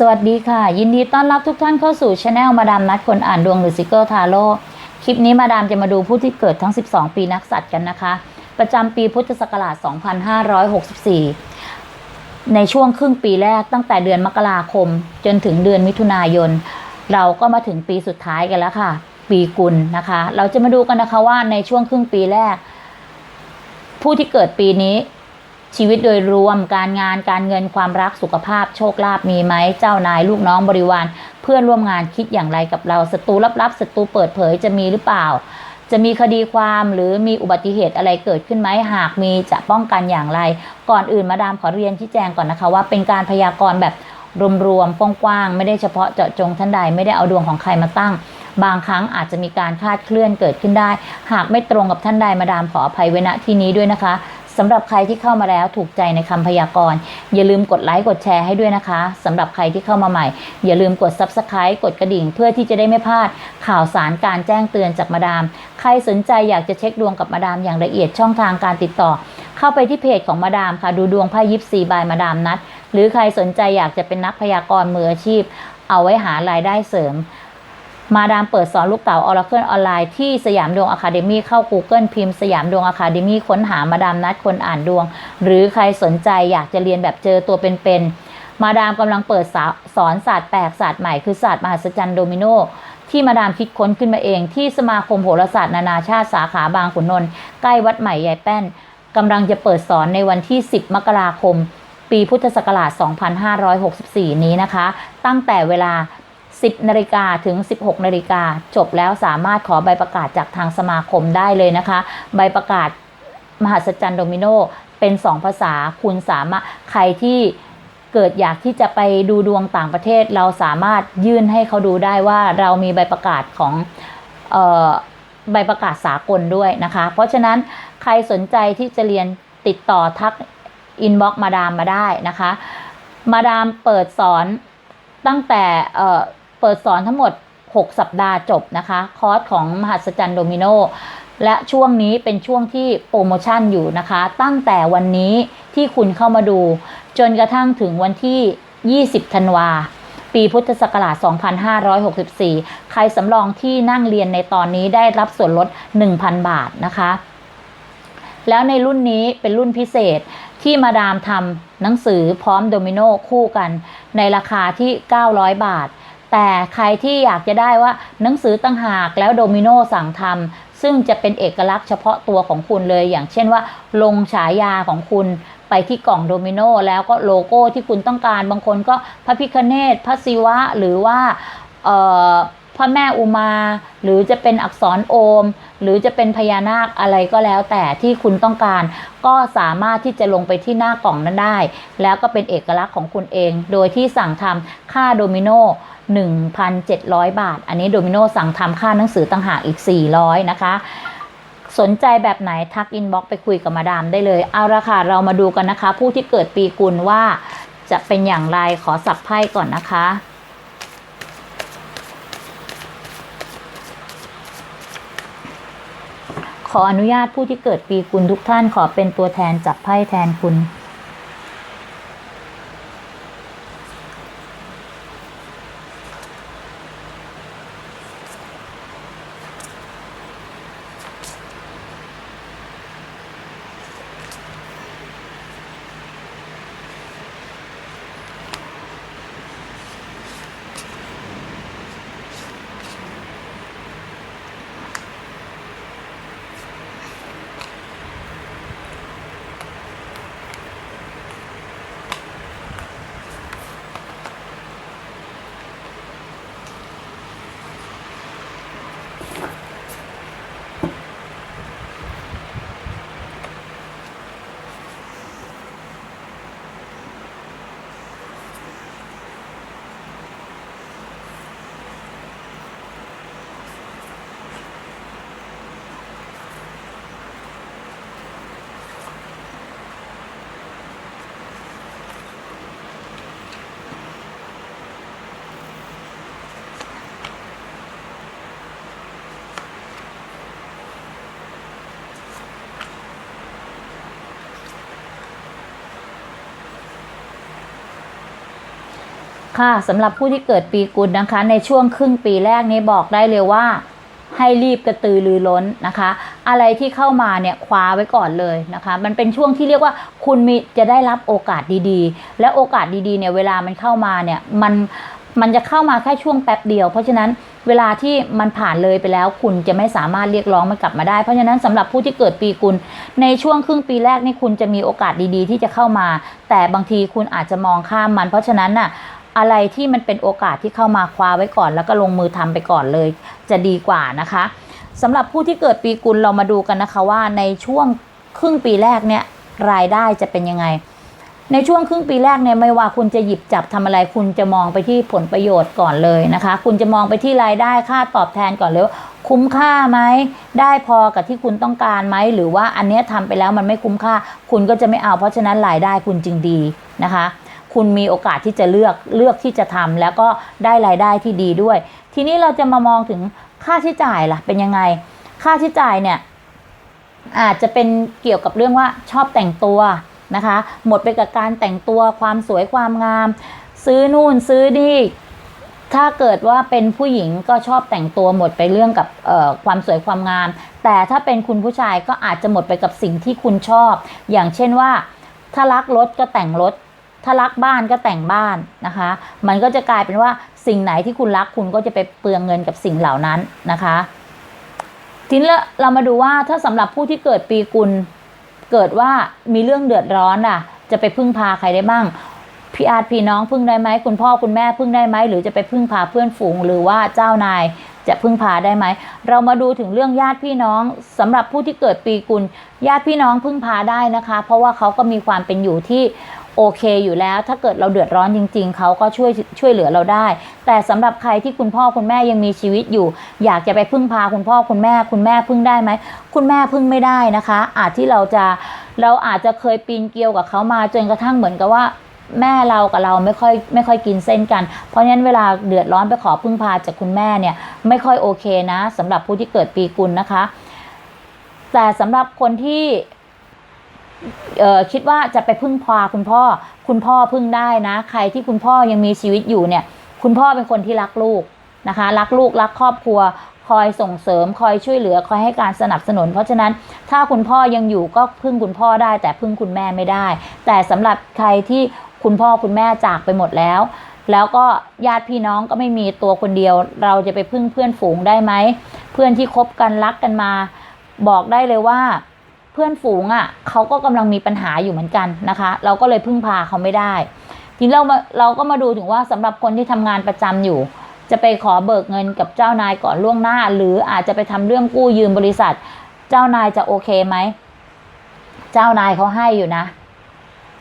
สวัสดีค่ะ ยินดีต้อนรับทุกท่านเข้าสู่ช anel มาดามนัดคนอ่านดวงหรือซิเกิลทาโร่คลิปนี้มาดามจะมาดูผู้ที่เกิดทั้ง 12 ปีนักสัตว์กันนะคะ ประจำปีพุทธศักราช 2564 ในช่วงครึ่งปีแรกตั้งแต่เดือนมกราคม จนถึงเดือนมิถุนายน เราก็มาถึงปีสุดท้ายกันแล้วค่ะ ปีกุลนะคะ เราจะมาดูกันนะคะว่าในช่วงครึ่งปีแรก ผู้ที่เกิดปีนี้ ชีวิตโดยรวมการงานการเงินความรักสุขภาพโชคลาภมีไหมเจ้านายลูกน้องบริวาร เพื่อนร่วมงานคิดอย่างไรกับเราศัตรูลับๆศัตรูเปิดเผยจะมีหรือเปล่า จะมีคดีความหรือมีอุบัติเหตุอะไรเกิดขึ้นไหมหากมีจะป้องกันอย่างไร ก่อนอื่นมาดามขอเรียนชี้แจงก่อนนะคะว่าเป็นการพยากรณ์แบบรวมๆกว้างๆไม่ได้เฉพาะเจาะจงท่านใดไม่ได้เอาดวงของใครมาตั้ง บางครั้งอาจจะมีการคลาดเคลื่อนเกิดขึ้นได้ หากไม่ตรงกับท่านใดมาดามขออภัยไว้ณที่นี้ด้วยนะคะ สำหรับใครที่เข้ามาแล้วถูกใจในคำพยากรณ์อย่าลืมกดไลค์กดแชร์ให้ด้วยนะคะสำหรับใครที่เข้ามาใหม่ อย่าลืมกด Subscribe กดกระดิ่ง เพื่อที่จะได้ไม่พลาดข่าวสารการแจ้งเตือนจากมาดาม ใครสนใจอยากจะเช็คดวงกับมาดามอย่างละเอียดช่องทางการติดต่อ เข้าไปที่เพจของมาดามค่ะดูดวงไพ่ยิปซีบายมาดามนัด หรือใครสนใจอยากจะเป็นนักพยากรณ์มืออาชีพ เอาไว้หารายได้เสริม มาดามเปิดสอนลูกเต๋าออร์เคิลออนไลน์ที่สยามดวงอะคาเดมี่เข้า Google พิมพ์สยามดวงอะคาเดมี่ค้นหามาดามนัดคนอ่านดวง หรือใครสนใจอยากจะเรียนแบบเจอตัวเป็นๆมาดามกำลังเปิดสสอนศาสตร์แปลกศาสตร์ใหม่คือศาสตร์มหัศจรรย์โดมิโนที่มาดามคิดค้นขึ้นมาเอง ที่สมาคมโหราศาสตร์นานาชาติสาขาบางขุนนนท์ใกล้วัดใหม่ยายแป้นกำลังจะเปิดสอนในวันที่ 10 มกราคม ปีพุทธศักราช 2564 นี้นะคะ ตั้งแต่เวลา 10นาฬิกาถึง 16นาฬิกาจบแล้วสามารถขอใบประกาศจากทางสมาคมได้เลยนะคะ ใบประกาศมหัศจรรย์โดมิโนเป็น 2 ภาษาคุณสามารถใครที่เกิดอยากที่จะไปดูดวงต่างประเทศ เราสามารถยื่นให้เขาดูได้ว่าเรามีใบประกาศของออใบประกาศสากลด้วยนะคะ เพราะฉะนั้นใครสนใจที่จะเรียนติดต่อทักอินบ็อกมาดามมาได้นะคะ มาดามเปิดสอนตั้งแต่ ปิดสอนทั้งหมด 6 สัปดาห์จบนะคะ คอร์สของมหัศจรรย์โดมิโนและช่วงนี้เป็นช่วงที่โปรโมชั่นอยู่นะคะ ตั้งแต่วันนี้ที่คุณเข้ามาดู จนกระทั่งถึงวันที่ 20 ธันวาปีพุทธศักราช 2564 ใครสำรองที่นั่งเรียนในตอนนี้ได้รับส่วนลด 1,000 บาทนะคะ แล้วในรุ่นนี้เป็นรุ่นพิเศษที่มาดามทำหนังสือพร้อมโดมิโนคู่กัน ในราคาที่ 900 บาท แต่ใครที่อยากจะได้ว่าหนังสือตั้งหากแล้วโดมิโนสั่งทำซึ่งจะเป็นเอกลักษณ์เฉพาะตัวของคุณเลย อย่างเช่นว่า ลงฉายาของคุณไปที่กล่องโดมิโนแล้วก็โลโก้ที่คุณต้องการ บางคนก็พระพิคเนตพระศิวะ หรือว่าพระแม่อุมา หรือจะเป็นอักษรโอม หรือจะเป็นพญานาคอะไรก็แล้ว แต่ที่คุณต้องการ ก็สามารถที่จะลงไปที่หน้ากล่องนั้นได้ แล้วก็เป็นเอกลักษณ์ของคุณเอง โดยที่สั่งทำค่าโดมิโน 1,700 บาท อันนี้โดมิโนสั่งทำค่าหนังสือต่างหากอีก 400 นะคะ สนใจแบบไหนทักอินบ็อกไปคุยกับมาดามได้เลย เอาละค่ะ เรามาดูกันนะคะ ผู้ที่เกิดปีกุลว่าจะเป็นอย่างไรขอสับไพ่ก่อนนะคะ ขออนุญาตผู้ที่เกิดปีกุลทุกท่านขอเป็นตัวแทนจับไพ่แทนคุณ ค่ะสำหรับผู้ที่เกิดปีกุลนะคะ ในช่วงครึ่งปีแรกนี้บอกได้เลยว่า ให้รีบกระตือรือร้นนะคะ อะไรที่เข้ามาเนี่ยคว้าไว้ก่อนเลยนะคะ มันเป็นช่วงที่เรียกว่าคุณมีจะได้รับโอกาสดีๆ และโอกาสดีๆเนี่ยเวลามันเข้ามาเนี่ยมันมันจะเข้ามาแค่ช่วงแป๊บเดียว เพราะฉะนั้นเวลาที่มันผ่านเลยไปแล้ว คุณจะไม่สามารถเรียกร้องมันกลับมาได้ เพราะฉะนั้นสำหรับผู้ที่เกิดปีกุลในช่วงครึ่งปีแรกนี่คุณจะมีโอกาสดีๆ ที่จะเข้ามา แต่บางทีคุณอาจจะมองข้ามมัน เพราะฉะนั้นน่ะ อะไรที่มันเป็นโอกาสที่เข้ามาคว้าไว้ก่อน แล้วก็ลงมือทำไปก่อนเลย จะดีกว่านะคะสำหรับผู้ที่เกิดปีกุลเรามาดูกันนะคะว่าในช่วงครึ่งปีแรกเนี่ยรายได้จะเป็นยังไง ในช่วงครึ่งปีแรกเนี่ยไม่ว่าคุณจะหยิบจับทำอะไร คุณจะมองไปที่ผลประโยชน์ก่อนเลยนะคะ คุณจะมองไปที่รายได้ค่าตอบแทนก่อนเลยว่าคุ้มค่าไหมได้พอกับที่คุณต้องการไหมหรือว่าอันเนี้ยทำไปแล้วมันไม่คุ้มค่า คุณก็จะไม่เอาเพราะฉะนั้นรายได้คุณจึงดีนะคะ คุณมีโอกาสที่จะเลือกเลือกที่จะทำแล้วก็ได้รายได้ที่ดีด้วย ทีนี้เราจะมามองถึงค่าใช้จ่ายล่ะเป็นยังไง ค่าใช้จ่ายเนี่ยอาจจะเป็นเกี่ยวกับเรื่องว่าชอบแต่งตัวนะคะ หมดไปกับการแต่งตัวความสวยความงาม ซื้อนู่นซื้อนี่ถ้าเกิดว่าเป็นผู้หญิงก็ชอบแต่งตัวหมดไปเรื่องกับความสวยความงาม แต่ถ้าเป็นคุณผู้ชายก็อาจจะหมดไปกับสิ่งที่คุณชอบ อย่างเช่นว่า ถ้ารักรถก็แต่งรถ ถ้ารักบ้านก็แต่งบ้านนะคะ มันก็จะกลายเป็นว่าสิ่งไหนที่คุณรักคุณก็จะไปเปลืองเงินกับสิ่งเหล่านั้นนะคะทีนี้เรามาดูว่าถ้าสำหรับผู้ที่เกิดปีกุลเกิดว่ามีเรื่องเดือดร้อนอะ จะไปพึ่งพาใครได้บ้างพี่อาจพี่น้องพึ่งได้ไหมคุณพ่อคุณแม่พึ่งได้ไหมหรือจะไปพึ่งพาเพื่อนฝูง หรือว่าเจ้านายจะพึ่งพาได้ไหมเรามาดูถึงเรื่องญาติพี่น้องสำหรับผู้ที่เกิดปีกุลญาติพี่น้องพึ่งพาได้นะคะ เพราะว่าเขาก็มีความเป็นอยู่ที่ โอเคอยู่แล้ว ถ้าเกิดเราเดือดร้อนจริง ๆ เขาก็ช่วยช่วยเหลือเราได้ แต่สำหรับใครที่คุณพ่อคุณแม่ยังมีชีวิตอยู่ อยากจะไปพึ่งพาคุณพ่อคุณแม่ คุณแม่พึ่งได้ไหมคุณแม่พึ่งไม่ได้นะคะ อาจที่เราจะเราอาจจะเคยปีนเกลียวกับเขามาจนกระทั่งเหมือนกับว่าแม่เรากับเราไม่ค่อยไม่ค่อยกินเส้นกัน เพราะฉะนั้นเวลาเดือดร้อนไปขอพึ่งพาจากคุณแม่เนี่ยไม่ค่อยโอเคนะสำหรับผู้ที่เกิดปีกุลนะคะ แต่สำหรับคนที่ คิดว่าจะไปพึ่งพาคุณพ่อ คุณพ่อพึ่งได้นะ ใครที่คุณพ่อยังมีชีวิตอยู่เนี่ย คุณพ่อเป็นคนที่รักลูกนะคะ รักลูกรักครอบครัว คอยส่งเสริม คอยช่วยเหลือ คอยให้การสนับสนุน เพราะฉะนั้นถ้าคุณพ่อยังอยู่ก็พึ่งคุณพ่อได้ แต่พึ่งคุณแม่ไม่ได้ แต่สำหรับใครที่คุณพ่อคุณแม่จากไปหมดแล้ว แล้วก็ญาติพี่น้องก็ไม่มีตัวคนเดียว เราจะไปพึ่งเพื่อนฝูงได้ไหม เพื่อนที่คบกันรักกันมา บอกได้เลยว่า เพื่อนฝูงอะ่ะเขาก็กำลังมีปัญหาอยู่เหมือนกันนะคะ เราก็เลยพึ่งพาเขาไม่ได้ทีนี้เรามาเราก็มาดูถึงว่าสำหรับคนที่ทำงานประจำอยู่ จะไปขอเบิกเงินกับเจ้านายก่อนล่วงหน้า หรืออาจจะไปทำเรื่องกู้ยืมบริษัท เจ้านายจะโอเคไหมเจ้านายเขาให้อยู่นะ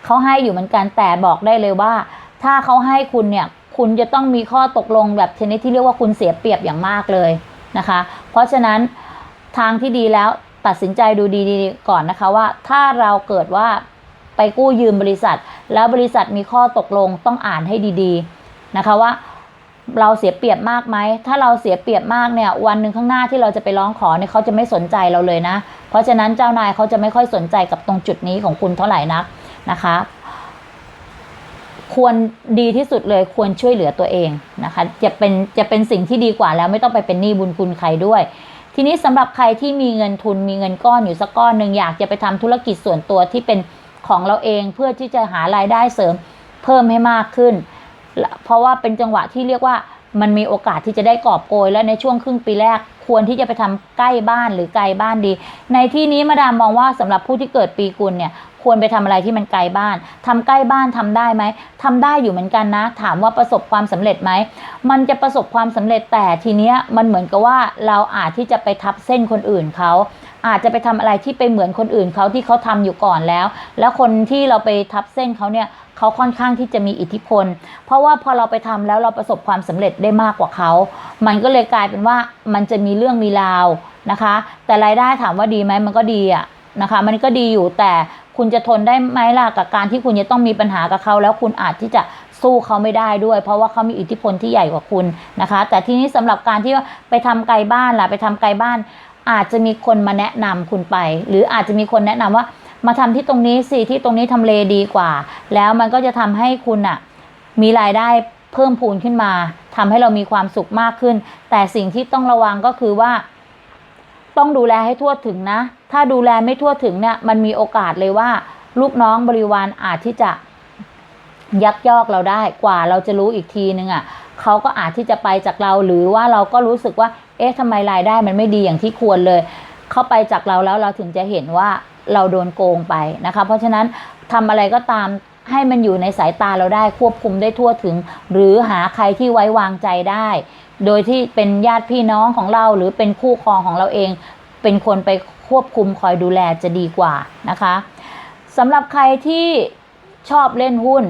เขาให้อยู่เหมือนกันแต่บอกได้เลยว่า ถ้าเขาให้คุณเนี่ยคุณจะต้องมีข้อตกลงแบบชนิดที่เรียกว่าคุณเสียเปรียบอย่างมากเลยนะคะ เพราะฉะนั้นทางที่ดีแล้ว ตัดสินใจดูดีๆก่อนนะคะว่า ถ้าเราเกิดว่าไปกู้ยืมบริษัท แล้วบริษัทมีข้อตกลงต้องอ่านให้ดีๆนะคะว่าเราเสียเปรียบมากไหม ถ้าเราเสียเปรียบมากเนี่ย วันหนึ่งข้างหน้าที่เราจะไปร้องขอเนี่ยเขาจะไม่สนใจเราเลยนะ เพราะฉะนั้นเจ้านายเขาจะไม่ค่อยสนใจกับตรงจุดนี้ของคุณเท่าไหร่นักนะคะ ควรดีที่สุดเลยควรช่วยเหลือตัวเองนะคะ จะเป็นจะเป็นสิ่งที่ดีกว่าแล้วไม่ต้องไปเป็นหนี้บุญคุณใครด้วย ทีนี้สำหรับใครที่มีเงินทุนมีเงินก้อนอยู่สักก้อนหนึ่งอยากจะไปทำธุรกิจส่วนตัวที่เป็นของเราเองเพื่อที่จะหารายได้เสริมเพิ่มให้มากขึ้น เพราะว่าเป็นจังหวะที่เรียกว่ามันมีโอกาสที่จะได้กอบโกย และในช่วงครึ่งปีแรกควรที่จะไปทำใกล้บ้านหรือไกลบ้านดี ในที่นี้มาดามมองว่าสำหรับผู้ที่เกิดปีกุลเนี่ย ควรไปทำอะไรที่มันไกลบ้านทำใกล้บ้านทำได้ไหมทำได้อยู่เหมือนกันนะ ถามว่าประสบความสำเร็จไหมมันจะประสบความสำเร็จแต่ทีเนี้ยมันเหมือนกับว่าเราอาจที่จะไปทับเส้นคนอื่นเขาอาจจะไปทำอะไรที่ไปเหมือนคนอื่นเขาที่เขาทำอยู่ก่อนแล้ว แล้วคนที่เราไปทับเส้นเขาเนี่ยเขาค่อนข้างที่จะมีอิทธิพล เพราะว่าพอเราไปทำแล้วเราประสบความสำเร็จได้มากกว่าเขา มันก็เลยกลายเป็นว่ามันจะมีเรื่องมีราวนะคะ แต่รายได้ถามว่าดีไหมมันก็ดีอะนะคะ มันก็ดีอยู่แต่ คุณจะทนได้ไหมล่ะกับการที่คุณจะต้องมีปัญหากับเขาแล้วคุณอาจที่จะสู้เขาไม่ได้ด้วย เพราะว่าเขามีอิทธิพลที่ใหญ่กว่าคุณนะคะ แต่ทีนี้สำหรับการที่ว่าไปทำไกลบ้านล่ะไปทำไกลบ้าน อาจจะมีคนมาแนะนำคุณไป หรืออาจจะมีคนแนะนำว่า มาทำที่ตรงนี้สิที่ตรงนี้ทำเลดีกว่า แล้วมันก็จะทำให้คุณอะมีรายได้เพิ่มพูนขึ้นมาทำให้เรามีความสุขมากขึ้น แต่สิ่งที่ต้องระวังก็คือว่า ต้องดูแลให้ทั่วถึงนะ ถ้าดูแลไม่ทั่วถึงเนี่ย มันมีโอกาสเลยว่า ลูกน้องบริวารอาจที่จะยักยอกเราได้ กว่าเราจะรู้อีกทีนึงอะ่ะเขาก็อาจที่จะไปจากเราหรือว่าเราก็รู้สึกว่า เอ๊ะทำไมรายได้มันไม่ดีอย่างที่ควรเลย เข้าไปจากเราแล้วเราถึงจะเห็นว่าเราโดนโกงไปนะคะ เพราะฉะนั้นทำอะไรก็ตามให้มันอยู่ในสายตาเราได้ควบคุมได้ทั่วถึง หรือหาใครที่ไว้วางใจได้ โดยที่เป็นญาติพี่น้องของเราหรือเป็นคู่ครองของเราเอง เป็นคนไปควบคุมคอยดูแลจะดีกว่านะคะสำหรับใครที่ชอบเล่นหุ้น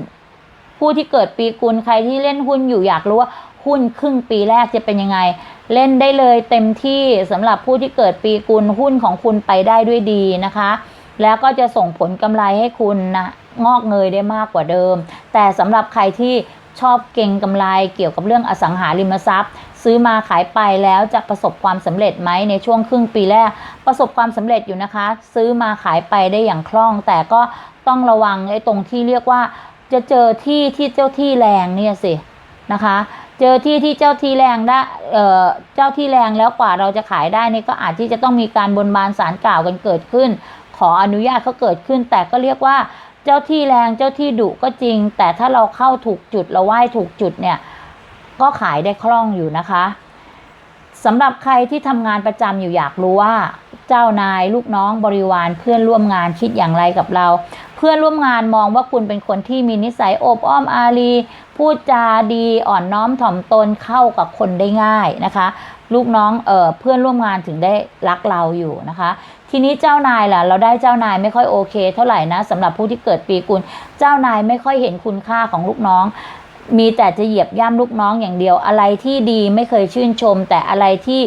ผู้ที่เกิดปีกุลใครที่เล่นหุ้นอยู่อยากรู้ว่าหุ้นครึ่งปีแรกจะเป็นยังไง เล่นได้เลยเต็มที่สำหรับผู้ที่เกิดปีกุลหุ้นของคุณไปได้ด้วยดีนะคะ แล้วก็จะส่งผลกำไรให้คุณนะงอกเงยได้มากกว่าเดิม แต่สำหรับใครที่ ชอบเก่งกำไรเกี่ยวกับเรื่องอสังหาริมทรัพย์ ซื้อมาขายไปแล้วจะประสบความสำเร็จไหมในช่วงครึ่งปีแรก ประสบความสำเร็จอยู่นะคะ ซื้อมาขายไปได้อย่างคล่อง แต่ก็ต้องระวังไอ้ตรงที่เรียกว่า จะเจอที่ที่เจ้าที่แรงเนี่ยสินะคะเจอที่ที่เจ้าที่แรงได้เอ่อเจ้าที่แรงแล้วกว่าเราจะขายได้นี่ก็อาจที่จะต้องมีการบนบานสารกล่าวกันเกิดขึ้น ขออนุญาตเขาเกิดขึ้น แต่ก็เรียกว่า เจ้าที่แรงเจ้าที่ดุก็จริง แต่ถ้าเราเข้าถูกจุดเราไหว้ถูกจุดเนี่ยก็ขายได้คล่องอยู่นะคะสำหรับใครที่ทำงานประจำอยู่อยากรู้ว่า เจ้านายลูกน้องบริวารเพื่อนร่วมงานคิดอย่างไรกับเรา พื่อนร่วมงานมองว่าคุณเป็นคนที่มีนิสัยโอบอ้อมอารีพูดจาดีอ่อนน้อมถ่อมตนเข้ากับคนได้ง่ายนะคะ ลูกน้องเออเพื่อนร่วมงานถึงได้รักเราอยู่นะคะ ทีนี้เจ้านายล่ะ เราได้เจ้านายไม่ค่อยโอเค เท่าไหร่นะสำหรับผู้ที่เกิดปีกุลเจ้านายไม่ค่อยเห็นคุณค่าของลูกน้องมีแต่จะเหยียบย่ำลูกน้องอย่างเดียวอะไรที่ดีไม่เคยชื่นชม แต่อะไรที่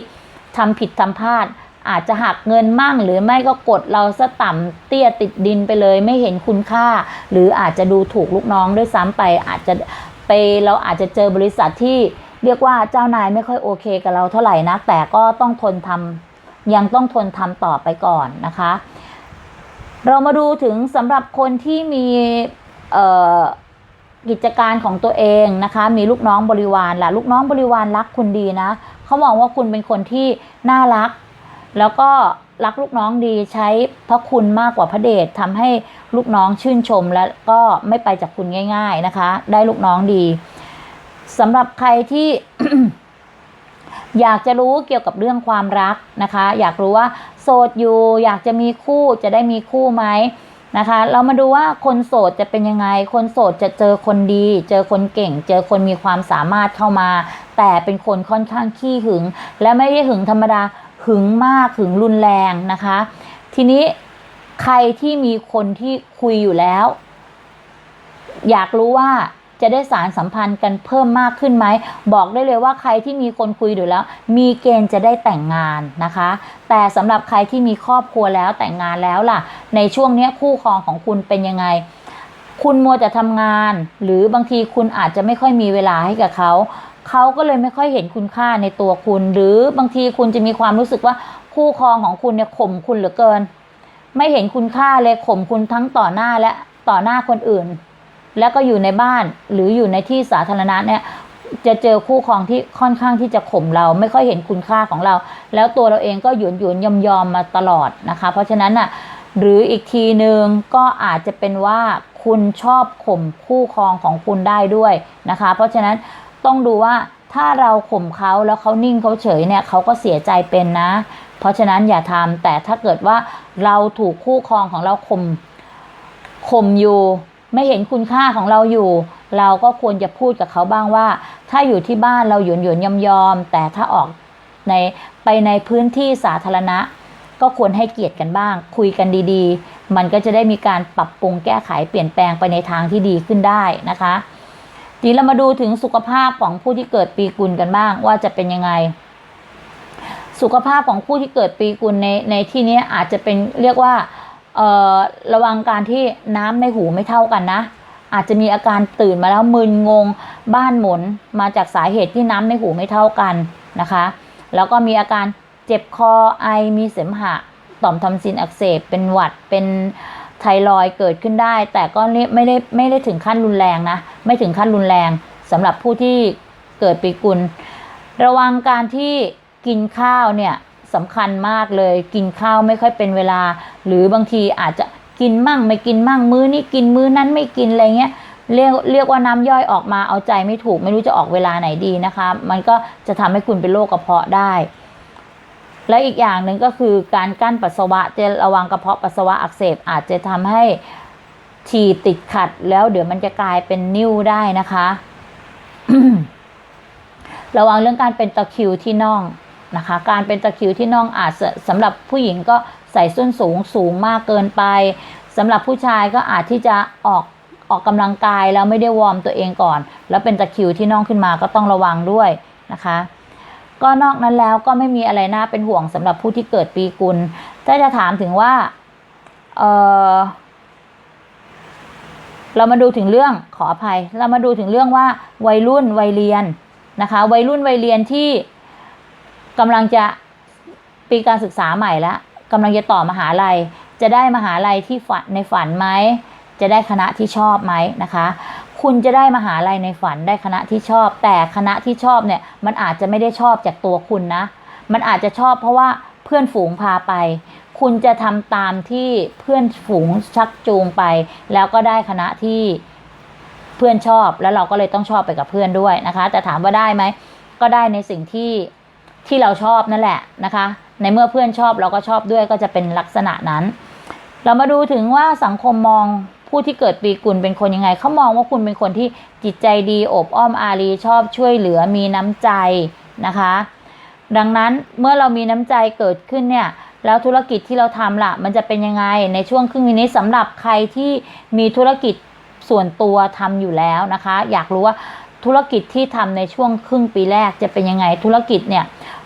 ทำผิดทำพลาด อาจจะหักเงินมั่ง หรือไม่ก็กดเราซะต่ำเตี้ยติดดินไปเลย ไม่เห็นคุณค่า หรืออาจจะดูถูกลูกน้องด้วยซ้ำไปอาจจะไปเราอาจจะเจอบริษัทที่เรียกว่าเจ้านายไม่ค่อยโอเคกับเราเท่าไหร่นักแต่ก็ต้องทนทำยังต้องทนทำต่อไปก่อนนะคะ เรามาดูถึงสำหรับคนที่มีกิจการของตัวเองนะคะ มีลูกน้องบริวารล่ะลูกน้องบริวารรักคุณดีนะเขามองว่าคุณเป็นคนที่น่ารัก แล้วก็รักลูกน้องดีใช้พระคุณมากกว่าพระเดชทำให้ลูกน้องชื่นชม และก็ไม่ไปจากคุณง่าย ๆนะคะ ได้ลูกน้องดีสำหรับใครที่อยากจะรู้เกี่ยวกับเรื่องความรักนะคะ อยากรู้ว่าโสดอยู่ อยากจะมีคู่จะได้มีคู่ไหมนะคะ เรามาดูว่าคนโสดจะเป็นยังไง คนโสดจะเจอคนดี เจอคนเก่ง เจอคนมีความสามารถเข้ามา แต่เป็นคนค่อนข้างขี้หึง และไม่ได้หึงธรรมดา หึงมากหึงรุนแรงนะคะ ทีนี้ใครที่มีคนที่คุยอยู่แล้ว อยากรู้ว่าจะได้สารสัมพันธ์กันเพิ่มมากขึ้นไหม บอกได้เลยว่าใครที่มีคนคุยอยู่แล้ว มีเกณฑ์จะได้แต่งงานนะคะ แต่สำหรับใครที่มีครอบครัวแล้วแต่งงานแล้วล่ะ ในช่วงนี้คู่ครองของคุณเป็นยังไง คุณมัวแต่ทำงาน หรือบางทีคุณอาจจะไม่ค่อยมีเวลาให้กับเขา เขาก็เลยไม่ค่อยเห็นคุณค่าในตัวคุณ หรือบางทีคุณจะมีความรู้สึกว่าคู่ครองของคุณเนี่ยข่มคุณเหลือเกิน ไม่เห็นคุณค่าเลยข่มคุณทั้งต่อหน้าและต่อหน้าคนอื่น แล้วก็อยู่ในบ้านหรืออยู่ในที่สาธารณะเนี่ยจะเจอคู่ครองที่ค่อนข้างที่จะข่มเราไม่ค่อยเห็นคุณค่าของเรา แล้วตัวเราเองก็หยวนหยวนยอมยอมมาตลอดนะคะ เพราะฉะนั้นอะหรืออีกทีหนึ่งก็อาจจะเป็นว่าคุณชอบข่มคู่ครองของคุณได้ด้วยนะคะ เพราะฉะนั้น ต้องดูว่าถ้าเราข่มเขาแล้วเขานิ่งเขาเฉยเนี่ยเขาก็เสียใจเป็นนะ เพราะฉะนั้นอย่าทำแต่ถ้าเกิดว่าเราถูกคู่ครองของเราข่มข่มอยู่ ไม่เห็นคุณค่าของเราอยู่ เราก็ควรจะพูดกับเขาบ้างว่า ถ้าอยู่ที่บ้านเราหยวนหยวนยอมยอมแต่ถ้าออกในไปในพื้นที่สาธารณะ ก็ควรให้เกียรติกันบ้าง คุยกันดีๆ มันก็จะได้มีการปรับปรุงแก้ไขเปลี่ยนแปลงไปในทางที่ดีขึ้นได้นะคะ ทีเรามาดูถึงสุขภาพของผู้ที่เกิดปีกุลกันบ้างว่าจะเป็นยังไง สุขภาพของผู้ที่เกิดปีกุลในในที่นี้อาจจะเป็นเรียกว่าระวังการที่น้ำในหูไม่เท่ากันนะ อาจจะมีอาการตื่นมาแล้วมึนงง บ้านหมุนมาจากสาเหตุที่น้ำในหูไม่เท่ากันนะคะ แล้วก็มีอาการเจ็บคอไอมีเสมหะต่อมทำซินอักเสบเป็นหวัดเป็นไทรอยเกิดขึ้นได้ แต่ก็ไม่ได้ไม่ได้ถึงขั้นรุนแรงนะ ไม่ถึงขั้นรุนแรงสำหรับผู้ที่เกิดปีกุล ระวังการที่กินข้าวเนี่ยสำคัญมากเลย กินข้าวไม่ค่อยเป็นเวลา หรือบางทีอาจจะกินมั่งไม่กินมั่งมื้อนี้กินมื้อนั้นไม่กินอะไรเงี้ยเรียกเรียกว่าน้ำย่อยออกมาเอาใจไม่ถูก ไม่รู้จะออกเวลาไหนดีนะคะ มันก็จะทำให้คุณเป็นโรคกระเพาะได้ และอีกอย่างหนึ่งก็คือการกั้นปัสสาวะจะระวังกระเพาะปัสสาวะอักเสบอาจจะทำให้ ฉี่ติดขัดแล้วเดี๋ยวมันจะกลายเป็นนิ่วได้นะคะ ระวังเรื่องการเป็นตะคิวที่น่องนะคะ การเป็นตะคิวที่น่องอาจสำหรับผู้หญิงก็ใส่ส้นสูงสูงมากเกินไปสำหรับผู้ชายก็อาจที่จะออกออกกำลังกายแล้วไม่ได้วอร์มตัวเองก่อน แล้วเป็นตะคิวที่น่องขึ้นมาก็ต้องระวังด้วยนะคะ ก็นอกนั้นแล้วก็ไม่มีอะไรน่าเป็นห่วงสำหรับผู้ที่เกิดปีกุลถ้าจะถามถึงว่าเออ เรามาดูถึงเรื่องขออภัย เรามาดูถึงเรื่องว่าวัยรุ่นวัยเรียนนะคะ วัยรุ่นวัยเรียนที่กำลังจะปีการศึกษาใหม่แล้วกำลังจะต่อมหาลัย จะได้มหาลัยที่ฝันในฝันไหมจะได้คณะที่ชอบไหมนะคะ คุณจะได้มหาลัยในฝันได้คณะที่ชอบ แต่คณะที่ชอบเนี่ยมันอาจจะไม่ได้ชอบจากตัวคุณนะ มันอาจจะชอบเพราะว่าเพื่อนฝูงพาไป คุณจะทำตามที่เพื่อนฝูงชักจูงไป แล้วก็ได้คณะที่เพื่อนชอบแล้วเราก็เลยต้องชอบไปกับเพื่อนด้วยนะคะ แต่ถามว่าได้ไหมก็ได้ในสิ่งที่ที่เราชอบนั่นแหละนะคะ ในเมื่อเพื่อนชอบเราก็ชอบด้วยก็จะเป็นลักษณะนั้น เรามาดูถึงว่าสังคมมองผู้ที่เกิดปีกุลเป็นคนยังไงเขามองว่าคุณเป็นคนที่จิตใจดีอบอ้อมอารีชอบช่วยเหลือมีน้ำใจนะคะ ดังนั้นเมื่อเรามีน้ำใจเกิดขึ้นเนี่ย แล้วธุรกิจที่เราทำล่ะ มันจะเป็นยังไงในช่วงครึ่งปีนี้สำหรับใครที่มีธุรกิจส่วนตัวทำอยู่แล้วนะคะ อยากรู้ว่าธุรกิจที่ทำในช่วงครึ่งปีแรกจะเป็นยังไงธุรกิจเนี่ย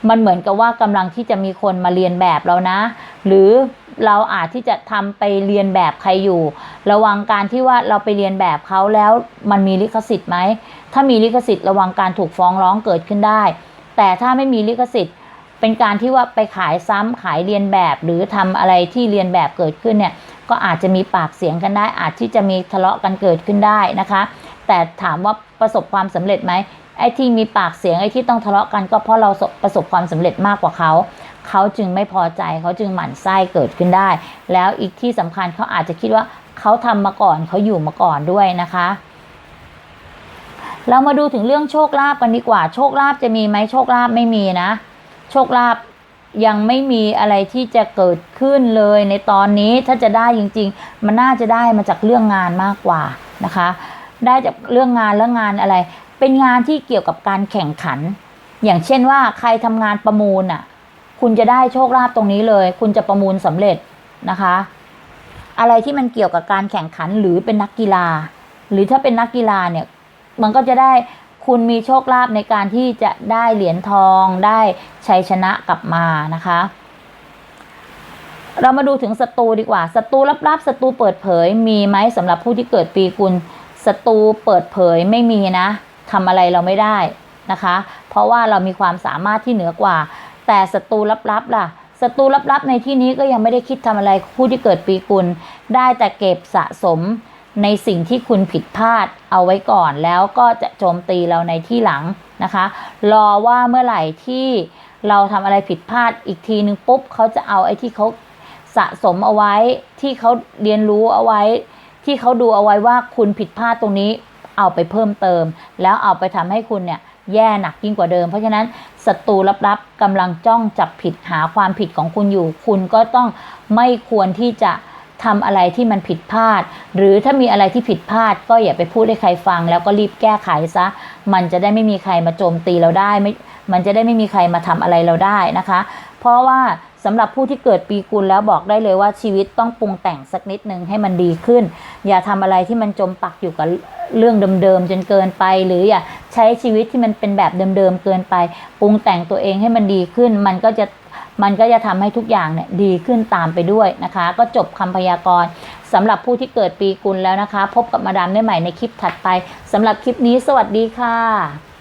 มันเหมือนกับว่ากำลังที่จะมีคนมาเรียนแบบเรานะ หรือเราอาจที่จะทำไปเรียนแบบใครอยู่ ระวังการที่ว่าเราไปเรียนแบบเขาแล้วมันมีลิขสิทธิ์ไหมถ้ามีลิขสิทธิ์ระวังการถูกฟ้องร้องเกิดขึ้นได้ แต่ถ้าไม่มีลิขสิทธิ์ เป็นการที่ว่าไปขายซ้ำขายเรียนแบบ หรือทำอะไรที่เรียนแบบเกิดขึ้นเนี่ยก็อาจจะมีปากเสียงกันได้ อาจที่จะมีทะเลาะกันเกิดขึ้นได้นะคะ แต่ถามว่าประสบความสำเร็จไหมไอ้ที่มีปากเสียงไอ้ที่ต้องทะเลาะกันก็เพราะเราประสบความสำเร็จมากกว่าเขา เขาจึงไม่พอใจเขาจึงหมั่นไส้เกิดขึ้นได้ แล้วอีกที่สำคัญเขาอาจจะคิดว่าเขาทำมาก่อนเขาอยู่มาก่อนด้วยนะคะเรามาดูถึงเรื่องโชคลาภกันดีกว่า โชคลาภจะมีไหมโชคลาภไม่มีนะ โชคลาภยังไม่มีอะไรที่จะเกิดขึ้นเลยในตอนนี้ถ้าจะได้จริง ๆ มันน่าจะได้มาจากเรื่องงานมากกว่านะคะ ได้จากเรื่องงานแล้วงานอะไร เป็นงานที่เกี่ยวกับการแข่งขัน อย่างเช่นว่าใครทำงานประมูลอะ คุณจะได้โชคลาภตรงนี้เลย คุณจะประมูลสำเร็จนะคะ อะไรที่มันเกี่ยวกับการแข่งขันหรือเป็นนักกีฬา หรือถ้าเป็นนักกีฬาเนี่ยมันก็จะได้ คุณมีโชคลาภในการที่จะได้เหรียญทองได้ชัยชนะกลับมานะคะ เรามาดูถึงศัตรูดีกว่าศัตรูลับๆศัตรูเปิดเผย มีไหมสำหรับผู้ที่เกิดปีกุลศัตรูเปิดเผยไม่มีนะทำอะไรเราไม่ได้นะคะ เพราะว่าเรามีความสามารถที่เหนือกว่า แต่ศัตรูลับๆล่ะศัตรูลับๆในที่นี้ก็ยังไม่ได้คิดทำอะไรผู้ที่เกิดปีกุลได้แต่เก็บสะสม ในสิ่งที่คุณผิดพลาดเอาไว้ก่อนแล้วก็จะโจมตีเราในที่หลังนะคะ รอว่าเมื่อไหร่ที่เราทำอะไรผิดพลาดอีกทีนึงปุ๊บเขาจะเอาไอ้ที่เขาสะสมเอาไว้ที่เขาเรียนรู้เอาไว้ ที่เขาดูเอาไว้ว่าคุณผิดพลาดตรงนี้เอาไปเพิ่มเติม แล้วเอาไปทำให้คุณเนี่ยแย่หนักยิ่งกว่าเดิม เพราะฉะนั้นศัตรูลับๆกำลังจ้องจับผิดหาความผิดของคุณอยู่ คุณก็ต้องไม่ควรที่จะ ทำอะไรที่มันผิดพลาด หรือถ้ามีอะไรที่ผิดพลาด ก็อย่าไปพูดให้ใครฟัง แล้วก็รีบแก้ไขซะ มันจะได้ไม่มีใครมาโจมตีเราได้ไม่มันจะได้ไม่มีใครมาทำอะไรเราได้นะคะ เพราะว่าสำหรับผู้ที่เกิดปีกุลแล้วบอกได้เลยว่าชีวิตต้องปรุงแต่งสักนิดนึงให้มันดีขึ้น อย่าทำอะไรที่มันจมปักอยู่กับเรื่องเดิมๆจนเกินไป หรืออย่าใช้ชีวิตที่มันเป็นแบบเดิมๆเกินไป ปรุงแต่งตัวเองให้มันดีขึ้น มันก็จะ มันก็จะทำให้ทุกอย่างเนี่ยดีขึ้นตามไปด้วยนะคะ ก็จบคำพยากรณ์สำหรับผู้ที่เกิดปีกุลแล้วนะคะ พบกับมาดามได้ใหม่ในคลิปถัดไปสำหรับคลิปนี้ สวัสดีค่ะ